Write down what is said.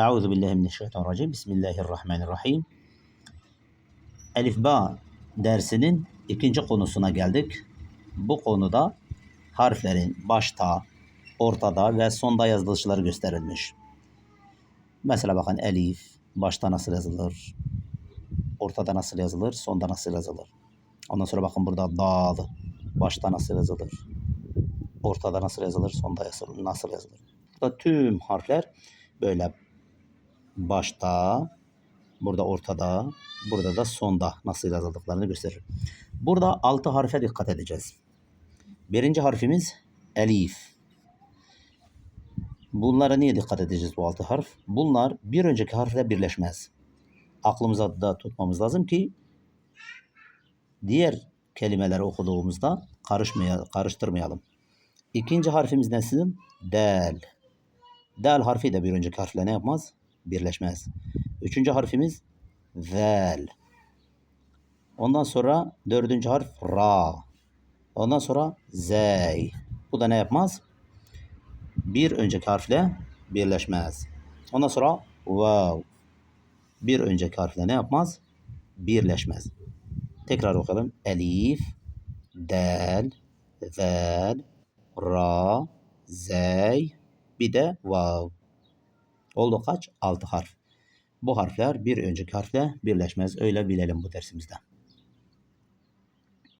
Euzu billahi mineşşeytanirracim. Bismillahirrahmanirrahim. Elif Ba dersinin ikinci konusuna geldik. Bu konuda harflerin başta, ortada ve sonda yazılışları gösterilmiş. Mesela bakın elif başta nasıl yazılır? Ortada nasıl yazılır? Sonda nasıl yazılır? Ondan sonra bakın burada dal başta nasıl yazılır? Ortada nasıl yazılır? Sonda nasıl yazılır? Burada tüm harfler böyle başta, burada ortada, burada da sonda nasıl yazıldıklarını gösterir. Burada altı harfe dikkat edeceğiz. Birinci harfimiz elif. Bunlara niye dikkat edeceğiz bu altı harf? Bunlar bir önceki harfle birleşmez. Aklımıza da tutmamız lazım ki diğer kelimeleri okuduğumuzda karışmaya, karıştırmayalım. İkinci harfimiz ne? Del. Del harfi de bir önceki harfle ne yapmaz? Birleşmez. Üçüncü harfimiz zel. Ondan sonra dördüncü harf ra. Ondan sonra zey. Bu da ne yapmaz? Bir önceki harfle birleşmez. Ondan sonra vav. Bir önceki harfle ne yapmaz? Birleşmez. Tekrar okuyalım. Elif, del, zel, ra, zey, bir de vav. Oldu kaç? Altı harf. Bu harfler bir önceki harfle birleşmez. Öyle bilelim bu dersimizde.